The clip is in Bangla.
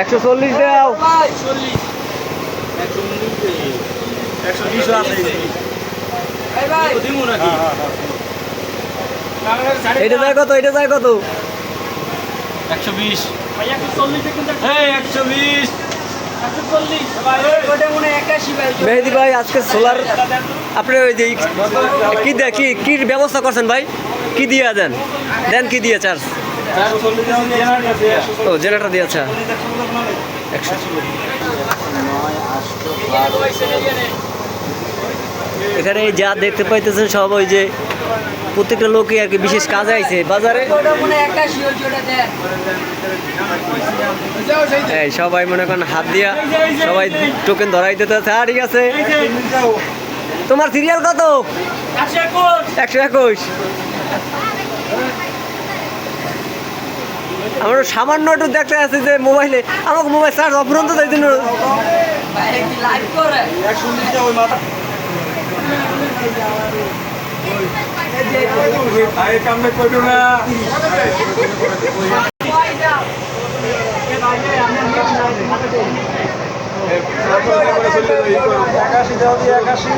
একশো চল্লিশ দাও এটা যায় কত? এটা যায় কত? একশো বিশ। একশো বিশ। মেহেদি ভাই, আজকে সোলার আপনি ওই যে কি দেয়, কি কি ব্যবস্থা করছেন ভাই? কি দিয়ে দেন? দেন কি দিয়ে চার্জ ও জেনারেটর দিয়ে আচ্ছা। এখানে যা দেখতে পাইতেছেন সব ওই যে প্রত্যেকটা লোকই আর কি বিশেষ কাজে আইছে। বাজারে? সবাই মনে করেন হাত দিয়া সবাই টোকেন ধরাই দিতে হ্যাঁ ঠিক আছে। তোমার সিরিয়াল কত? একশো একুশ। আমার সামান্য একটু দেখতে আছে যে মোবাইলে। আমাকে মোবাইল চার্জ অপরন্ত তাই জন্য। কামে করো না। একাশি দাও দিয়ে একাশি